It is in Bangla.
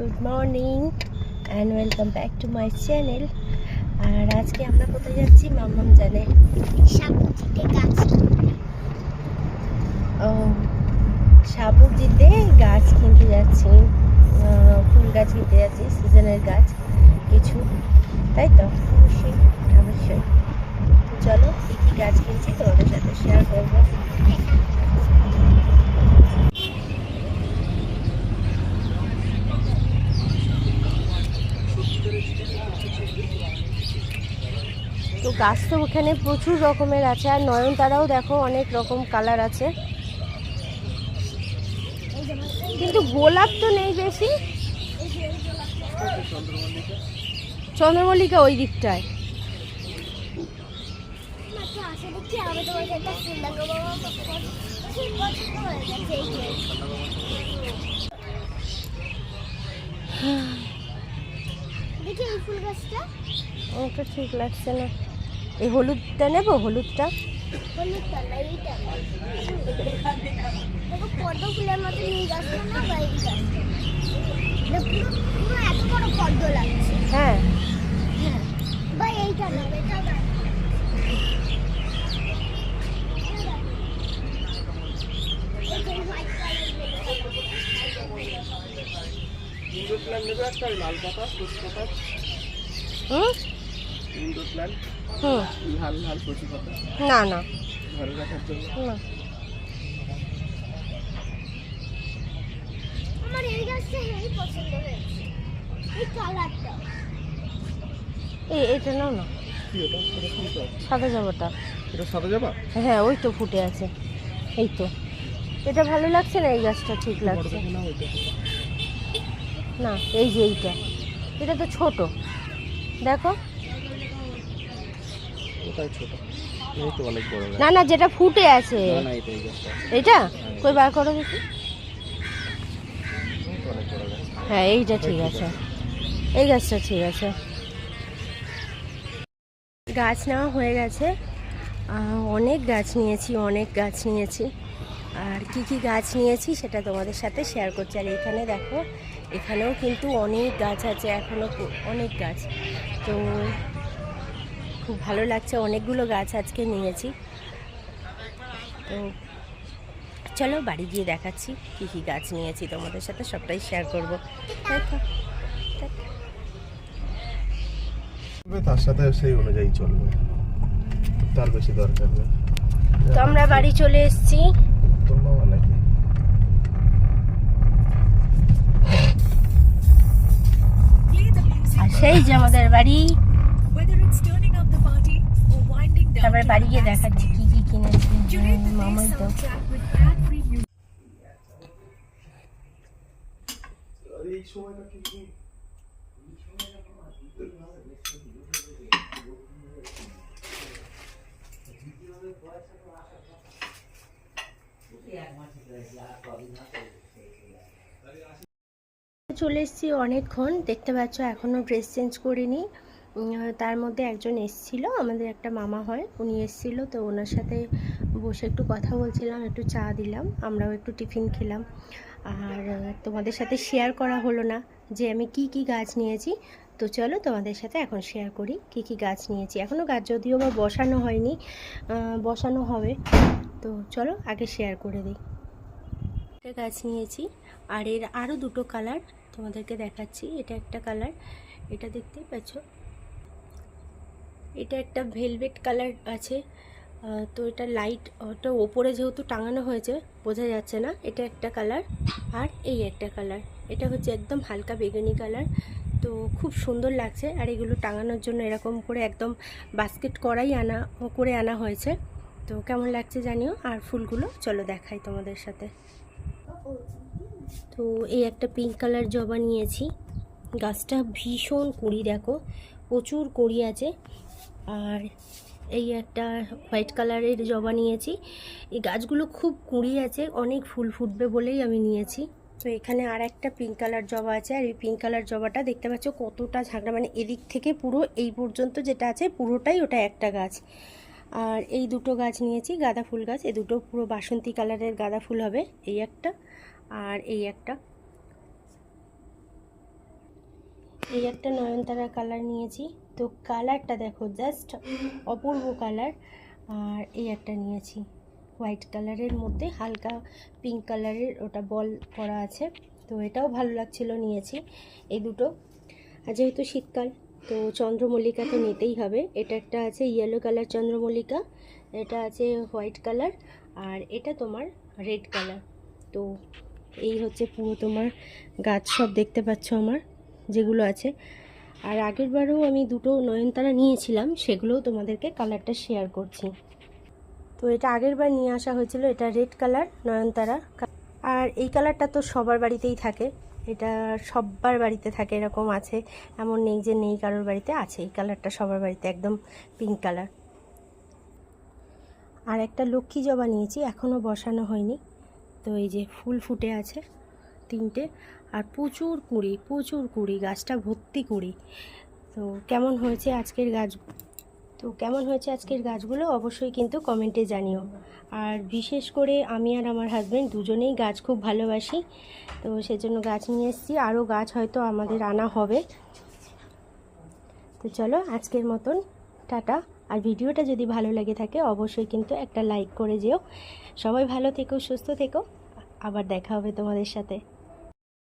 Good morning and welcome back to my channel. আর আজকে আমরা কোথায় যাচ্ছি? মাম্মাম জানে। ও সাবুজিতে গাছ কিনতে যাচ্ছি। ফুল গাছ কিনতে যাচ্ছি সিজনের গাছ কিছু। তাই তো? অবশ্যই। অবশ্যই। চলো কী কী গাছ কিনছি তোমাদের সাথে শেয়ার করব। গাছ তো ওখানে প্রচুর রকমের আছে আর নয়নতারাও দেখো অনেক রকম কালার আছে। কিন্তু গোলাপ তো নেই বেশি। চন্দ্রমল্লিকা ওই দিকটায়। দেখি এই ফুল গাছটা। ওটা ঠিক লাগছে না। এই হলুদটা নেব হলুদটা? হ্যাঁ। হ্যাঁ। হুম? ইনডোর প্ল্যান্ট হুম। লাল লাল কচি পাতা না না। ঘরে রাখার জন্য। না। আমার এই গাছটা হেই পছন্দ হয়েছে। এই কালারটা। এই এটা নাও না। সাদা জবাটা এটা সাদা হ্যাঁ ওই তো ফুটে আছে। এই তো। এটা ভালো লাগছে না এই গাছটা ঠিক লাগছে? না না এই যে এইটা। এটা তো ছোট। দেখো। ওটাই ছোট। এই তো অনেক বড় না না যেটা ফুটে আছে। না না এটা এই কই বার করো দেখি। হ্যাঁ এইটা ঠিক আছে। এই গাছটা ঠিক আছে। গাছ নেওয়া হয়ে গেছে। অনেক গাছ নিয়েছি অনেক গাছ নিয়েছি। আর কি কি গাছ নিয়েছি সেটা তোমাদের সাথে শেয়ার করছি। আর এখানে দেখো এখানেও কিন্তু অনেক গাছ আছে এখনও অনেক গাছ। তো খুব ভালো লাগছে অনেকগুলো গাছ আজকে নিয়েছি। তো চলো বাড়ি গিয়ে দেখাচ্ছি কী কী গাছ নিয়েছি তোমাদের সাথে সবটাই শেয়ার করব। তার সাথে সেই অনুযায়ী চলবে। তার বেশি দরকার নেই। তো আমরা বাড়ি চলে এসেছি। সেই যে আমাদের বাড়ি। তারপরে বাড়ি গিয়ে দেখাচ্ছি কি কি কিনেছি। মামাই তো চলে এসেছি অনেকক্ষণ, দেখতে পাচ্ছ এখনও ড্রেস চেঞ্জ করিনি। তার মধ্যে একজন এসছিল, আমাদের একটা মামা হয়, উনি এসছিল, তো ওনার সাথে বসে একটু কথা বলছিলাম, একটু চা দিলাম, আমরাও একটু টিফিন খেলাম। আর তোমাদের সাথে শেয়ার করা হলো না যে আমি কি কি গাছ নিয়েছি, তো চলো তোমাদের সাথে এখন শেয়ার করি, কি কি গাছ নিয়েছি। এখনও গাছ যদিও বা বসানো হয়নি বসানো হবে, তো চলো আগে শেয়ার করে দিই। একটা গাছ নিয়েছি, আর এর আরও দুটো কালার তোমাদেরকে দেখাচ্ছি, এটা একটা কালার এটা দেখতেই পাচ্ছ। এটা একটা ভেলভেট কালার আছে। তো এটা লাইট ওটা ওপরে যেহেতু টাঙানো হয়েছে, বোঝা যাচ্ছে না, এটা একটা কালার আর এই একটা কালার এটা হচ্ছে একদম হালকা বেগুনি কালার তো খুব সুন্দর লাগছে, আর এগুলো টাঙানোর জন্য এরকম করে একদম বাস্কেট করাই আনা, করে আনা হয়েছে। তো কেমন লাগছে জানিও, আর ফুলগুলো চলো দেখাই তোমাদের সাথে। তো এই একটা পিঙ্ক কালার জবা নিয়েছি। গাছটা ভীষণ কুড়ি, দেখো, প্রচুর কুড়ি আছে। আর এই একটা হোয়াইট কালারের জবা নিয়েছি। এই গাছগুলো খুব কুড়ি আছে, অনেক ফুল ফুটবে বলেই আমি নিয়েছি। তো এখানে আর একটা পিঙ্ক কালার জবা আছে, আর এই পিঙ্ক কালার জবাটা দেখতে পাচ্ছ কতটা ঝাঁকড়া মানে এদিক থেকে পুরো এই পর্যন্ত যেটা আছে পুরোটাই ওটা একটা গাছ। আর এই দুটো গাছ নিয়েছি, গাঁদা ফুল গাছ এই দুটো পুরো বাসন্তী কালারের গাঁদা ফুল হবে, এই একটা আর এই একটা। এই একটা নয়নতারা কালার নিয়েছি। তো কালারটা দেখো জাস্ট অপূর্ব কালার আর এই একটা নিয়েছি হোয়াইট কালারের মধ্যে হালকা পিঙ্ক কালারের ওটা বল করা আছে। তো এটাও ভালো লাগছিল নিয়েছি, এই দুটো। আর যেহেতু শীতকাল, তো চন্দ্রমল্লিকা তো নিতেই হবে। এটা একটা আছে ইয়েলো কালার চন্দ্রমল্লিকা, এটা আছে হোয়াইট কালার আর এটা তোমার রেড কালার তো এই হচ্ছে পুরো তোমার গাছ সব দেখতে পাচ্ছ আমার। যেগুলো আছে। আর আগের বারেও আমি দুটো নয়নতারা নিয়েছিলাম, সেগুলোও তোমাদেরকে কালারটা শেয়ার করছি। তো এটা আগের বার নিয়ে আসা হয়েছিল, এটা রেড কালার নয়নতারা। আর এই কালারটা তো সবার বাড়িতেই থাকে, এটা সবার বাড়িতে থাকে, এরকম আছে। এমন নেই যে নেই কারোর বাড়িতে, আছে। এই কালারটা সবার বাড়িতে, একদম পিঙ্ক কালার আর একটা লক্ষ্মী জবা নিয়েছি এখনও বসানো হয়নি। তো এই যে ফুল ফুটে আছে তিনটে। আর প্রচুর কুড়ি প্রচুর কুড়ি, গাছটা ভর্তি কুড়ি। তো কেমন হয়েছে আজকের গাছ তো কেমন হয়েছে আজকের গাছগুলো অবশ্যই কিন্তু কমেন্টে জানিও। আর বিশেষ করে আমি আর আমার হাজব্যান্ড দুজনেই গাছ খুব ভালোবাসি। তো সেজন্য গাছ নিয়ে এসেছি। আরও গাছ হয়তো আমাদের আনা হবে। তো চলো আজকের মতন, টাটা। আর ভিডিওটা যদি ভালো লেগে থাকে, অবশ্যই কিন্তু একটা লাইক করে যেও। সবাই ভালো থেকো, সুস্থ থেকো। আবার দেখা হবে তোমাদের সাথে।